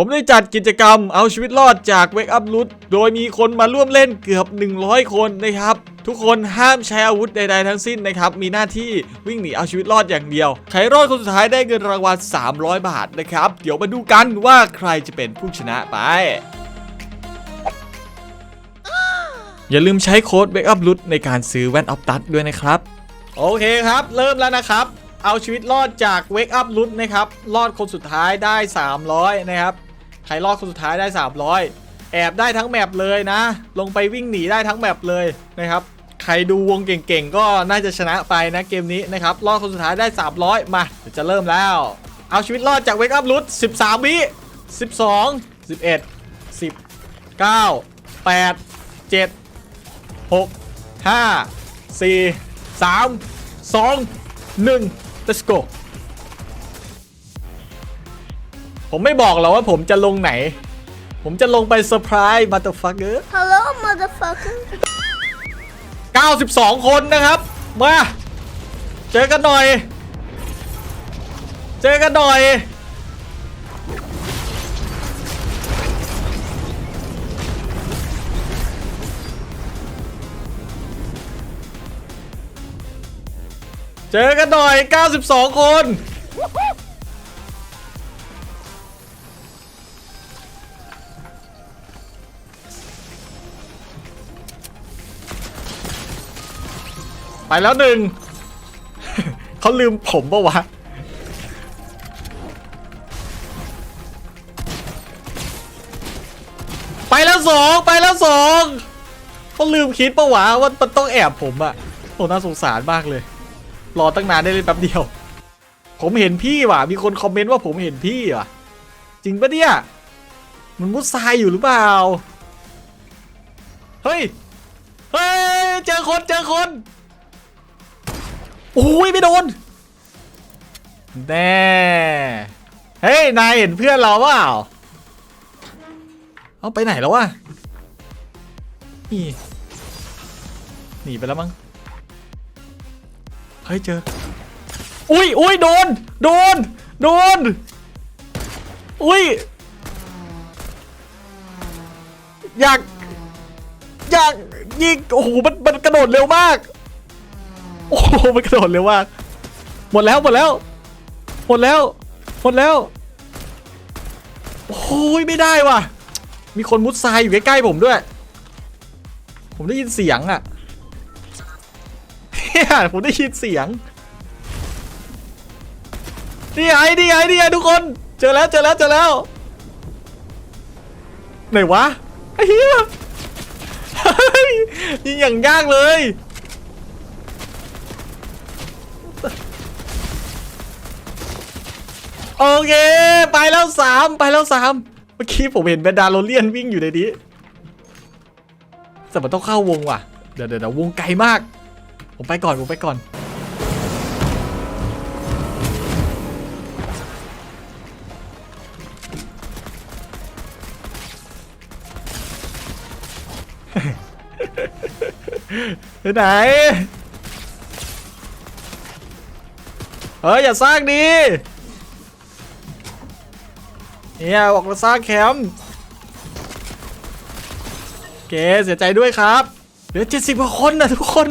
ผมได้จัดกิจกรรมเอาชีวิตรอดจาก Wake Up Root โดยมีคนมาร่วมเล่นเกือบ 100 คนนะครับ ทุกคนห้ามใช้อาวุธใดๆทั้งสิ้นนะครับ มีหน้าที่วิ่งหนีเอาชีวิตรอดอย่างเดียว ใครรอดคนสุดท้ายได้เงินรางวัล300 บาทนะครับ เดี๋ยวมาดูกันว่าใครจะเป็นผู้ชนะไป อย่าลืมใช้โค้ด Wake Up Root ในการซื้อแว่นออฟตัดด้วยนะครับ โอเคครับ เริ่มแล้วนะครับเอาชีวิตรอดจาก Wake Up Root นะครับ รอดคนสุดท้ายได้ 300 นะครับ ใครรอดคนสุดท้ายได้ 300 แอบได้ทั้งแมปเลยนะ ลงไปวิ่งหนีได้ทั้งแมปเลยนะครับใครดูวงเก่งๆ ก็น่าจะชนะไปนะเกมนี้นะครับรอดคนสุดท้ายได้ 300 มาเดี๋ยวจะเริ่มแล้ว เอาชีวิตรอดจาก Wake Up Root 13 วิ12 11 10 9 8 7 6 5 4 3 2 1 let's go ผมไม่บอกหรอกว่าผมจะลงไหน ผมจะลงไปเซอร์ไพรส์มาต e r f u c k e r Hello, motherfucker. 92 คนนะครับ มา เจอกันหน่อย เจอกันหน่อย เจอกันหน่อย 92 คน ไปแล้วหนึ่ง เขาลืมผมปะวะ ไปแล้วสองไปแล้วสองเขาลืมคิดปะวะว่ามันต้องแอบผมอะผมน่าสงสารมากเลย รอตั้งนานได้เลยแป๊บเดียว ผมเห็นพี่ว่ะ มีคนคอมเมนต์ว่าผมเห็นพี่ว่ะ จริงปะเนี่ย มันมุดทรายอยู่หรือเปล่า เฮ้ย เฮ้ย เจอคน เจอคน อ้ยไม่โดน แน่ เฮ้ย นายเห็นเพื่อนเราเปล่า เอาไปไหนแล้ววะนี่หนีไปแล้วมั้ง เฮ้ย เจอ อุ้ยอุ้ยโดน โดน โดน อุ้ย อยาก อยากยิง โอ้โห มัน มันกระโดดเร็วมาก หมันกระโดดเร็วมากหมดแล้วหมดแล้ว หมดแล้วหมดแล้วโอ้ยไม่ได้ว่ะ มีคนมุดทรายอยู่ใกล้ๆผมด้วย ผมได้ยินเสียงอะเนี่ยผมได้ยินเสียงนี่ไงนี่ไงนี่ไงทุกคน เจอแล้วเจอแล้วเจอแล้วไหนวะไอ้เหี้ยเฮ้ยยิงอย่างยากเลย โอเค ไปแล้วสามไปแล้วสามเมื่อกี้ผมเห็นแบนดาโลเลียนวิ่งอยู่ในนี้แต่มันต้องเข้าวงว่ะ เดี๋ยวเดี๋ยวเดี๋ยววงไกลมาก ผมไปก่อน ผมไปก่อนไปไหน เฮ้ย อย่าสร้างดี เนี่ยบอกเราสร้างแคมป์เคเสียใจด้วยครับ เหลือ70กว่าคนนะทุกคน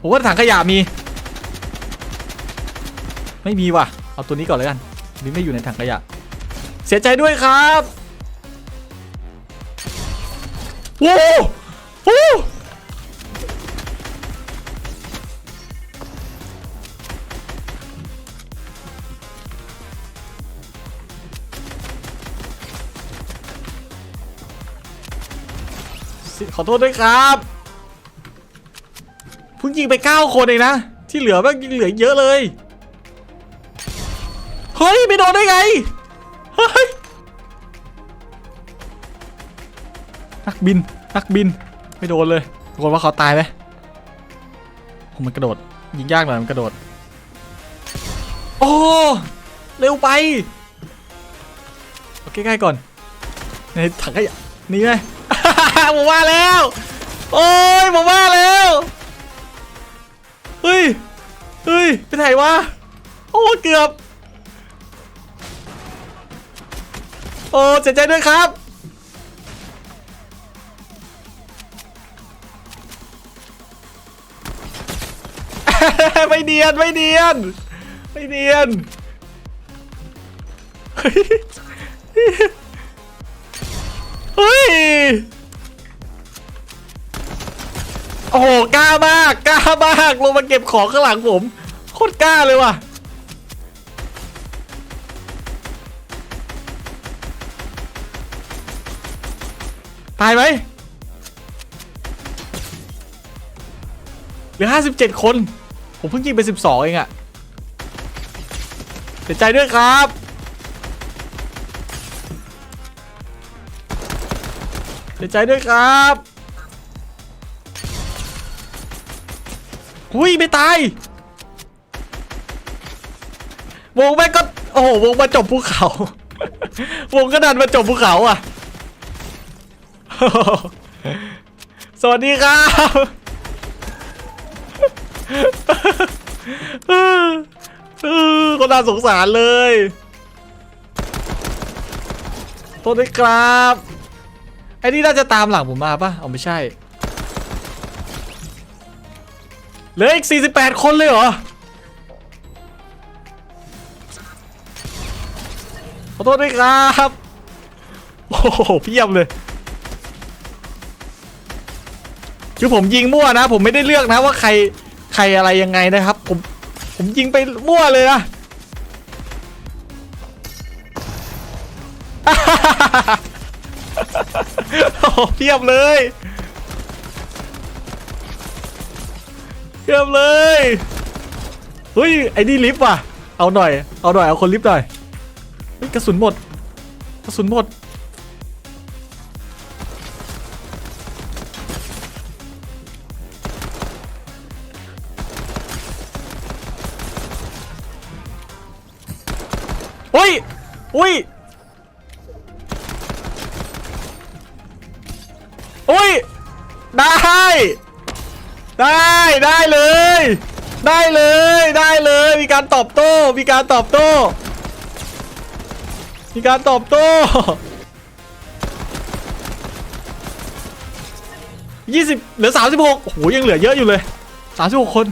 ผมว่าถังขยะมี ไม่มีว่ะ เอาตัวนี้ก่อนเลยกันนนี้ไม่อยู่ในถังขยะ เสียใจด้วยครับโว้โว้ ขอโทษด้วยครับเพิ่งยิงไป 9 คนเองนะ ที่เหลือแม่งยังเหลือเยอะเลย เฮ้ย ไม่โดนได้ไง เฮ้ย นักบิน นักบิน ไม่โดนเลยปรากฏว่าเขาตายไหมโอ้มันกระโดด ยิงยากหน่อยมันกระโดด โอ้ เร็วไปเอาใกล้ก่อน ในถังขยะนี่ไง ผมว่าแล้ว โอ้ยผมว่าแล้ว เฮ้ย เฮ้ยไปไหนวะ โอ้เกือบ โอ้เสียใจด้วยครับไม่เนียนไม่เนียนไม่เนียน อ้โหกล้ามากกล้ามากลงมาเก็บของข้างหลังผมโคตรกล้าเลยว่ะตายไหมเหลือ57คน ผมเพิ่งยิงไป12เองอะเสียใจด้วยครับเสียใจด้วยครับ หุยไม่ตายวงแม่ก็โอ้โหวงมาจบภูเขา วงก็ดันมาจบภูเขาอะ สวัสดีครับคนน่าสงสารเลยโทษด้วยครับ ไอ้นี่น่าจะตามหลังผมมาปะเอาไม่ใช่ เหลืออีก 48 คนเลยเหรอ ขอโทษด้วยครับ โอ้โหเพียบเลย คือผมยิงมั่วนะ ผมไม่ได้เลือกนะว่าใครใครอะไรยังไงนะครับ ผมผมยิงไปมั่วเลยนะโอ้โหเพียบเลย เพียบเลยเฮ้ยไอ้นี่ลิฟต์ว่ะ เอาหน่อย เอาหน่อย เอาคนลิฟต์หน่อยเฮ้ยกระสุนหมด กระสุนหมด อุ้ย อุ้ย อุ้ย ได้ ได้ได้เลย ได้เลยได้เลยมีการตอบโต้ มีการตอบโต้ มีการตอบโต้ยี่สิบเหลือสามสิบหกโอ้โหยังเหลือเยอะอยู่เลยสามสิบหกคน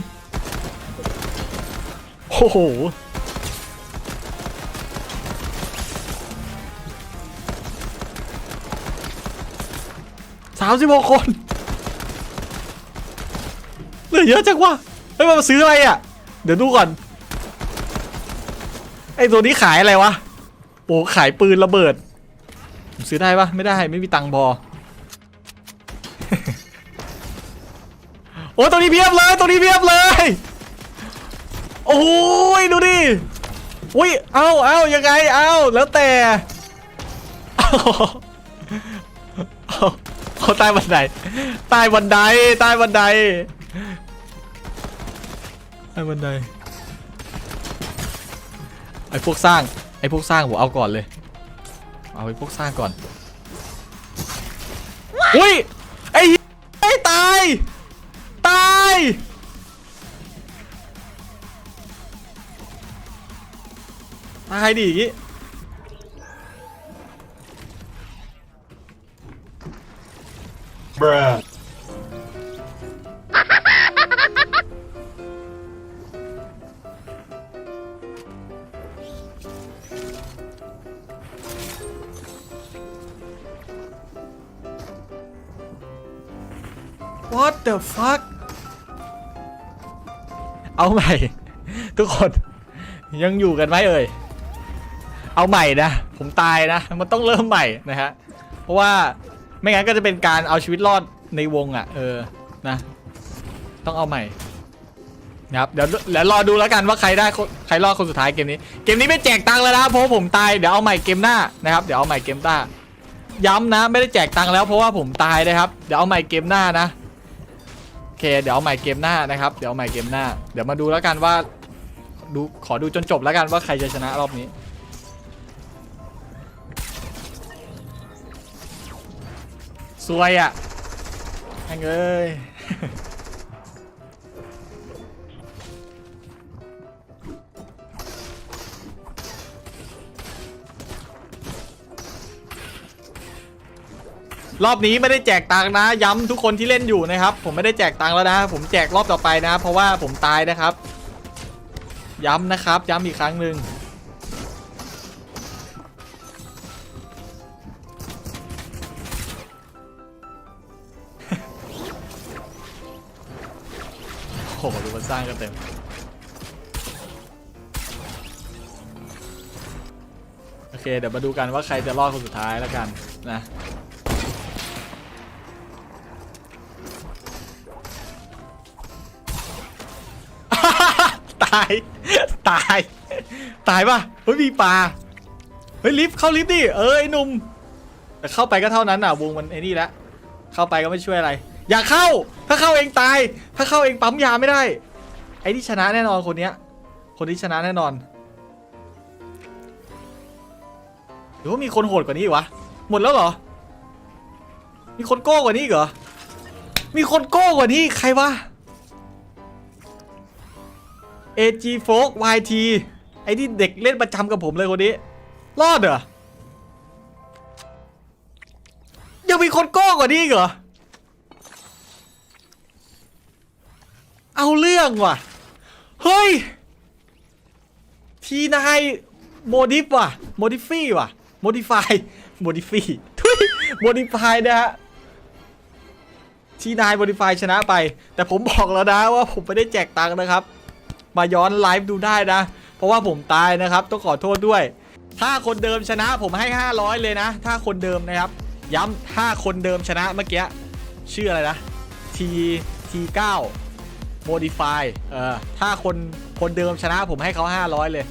โอ้โหสามสิบหกคน เหลือเยอะจังวะเฮ้ยมาซื้ออะไรอะ เดี๋ยวดูก่อน ไอ้ตัวนี้ขายอะไรวะโอ้ขายปืนระเบิด ซื้อได้ปะไม่ได้ไม่มีตังค์พอ โอ้ตัวนี้เพียบเลยตัวนี้เพียบเลย โอ้ยดูดิอุ้ยเอาเอายังไงเอาแล้วแต่เอาเอาเอาใต้บันไดใต้บันไดใต้บันได ใต้บันไดไอ้พวกสร้างไอ้พวกสร้างผมเอาก่อนเลย เอาไอ้พวกสร้างก่อนอุ้ยไอ้ไอ้ตาย ตาย ตายดิอย่างงี้ Bruh. What the fuck เอาใหม่ ทุกคนยังอยู่กันไหมเอ่ย เอาใหม่นะ ผมตายนะ มันต้องเริ่มใหม่นะฮะ เพราะว่าไม่งั้นก็จะเป็นการเอาชีวิตรอดในวงอะ เออ นะ ต้องเอาใหม่นะครับเดี๋ยวเดี๋ยวรอดูแล้วกันว่าใครได้ใครรอดคนสุดท้ายเกมนี้ เกมนี้ไม่แจกตังค์แล้วนะเพราะผมตายเดี๋ยวเอาใหม่เกมหน้านะครับเดี๋ยวเอาใหม่เกมหน้า ย้ำนะไม่ได้แจกตังค์แล้วเพราะว่าผมตายนะครับ เดี๋ยวเอาใหม่เกมหน้านะ เคเดี๋ยวเอาใหม่เกมหน้านะครับเดี๋ยวเอาใหม่เกมหน้า เดี๋ยวมาดูแล้วกันว่าดูขอดูจนจบแล้วกันว่าใครจะชนะรอบนี้ สวยอะแม่งเอ้ย รอบนี้ไม่ได้แจกตังค์นะ ย้ำทุกคนที่เล่นอยู่นะครับ ผมไม่ได้แจกตังค์แล้วนะ ผมแจกรอบต่อไปนะ เพราะว่าผมตายนะครับ ย้ำนะครับ ย้ำอีกครั้งหนึ่งโอ้โหดูมันสร้างกันเต็มโอเคเดี๋ยวมาดูกันว่าใครจะรอดคนสุดท้ายแล้วกันนะ ตาย ตาย ตายป่ะ เฮ้ยมีปลา เฮ้ยลิฟต์เข้าลิฟต์ดิ เออไอ้หนุ่ม แต่เข้าไปก็เท่านั้นอะ วงมันไอ้นี่แล้วเข้าไปก็ไม่ช่วยอะไร อย่าเข้า ถ้าเข้าเองตาย ถ้าเข้าเองปั๊มยาไม่ได้ ไอ้ที่ชนะแน่นอนคนเนี้ย คนที่ชนะแน่นอน หรือว่ามีคนโหดกว่านี้วะ หมดแล้วเหรอ มีคนโก้กว่านี้เหรอ มีคนโก้กว่านี้ใครวะ AG Folk YT ไอ้ที่เด็กเล่นประจำกับผมเลยคนนี้ รอดเหรอ ยังมีคนโก้กว่านี้เหรอ เอาเรื่องว่ะ เฮ้ย ทีนายโมดิฟว่ะ โมดิฟี่ว่ะ โมดิฟายโมดิฟี่ทุยโมดิฟายนะฮะทีนายโมดิฟายชนะไป แต่ผมบอกแล้วนะว่าผมไม่ได้แจกตังค์นะครับ มาย้อนไลฟ์ดูได้นะ เพราะว่าผมตายนะครับ ต้องขอโทษด้วย ถ้าคนเดิมชนะผมให้ 500 เลยนะ ถ้าคนเดิมนะครับ ย้ำถ้าคนเดิมชนะเมื่อกี้ชื่ออะไรนะ T T9 Modify เออถ้าคนคนเดิมชนะผมให้เขา500 เลย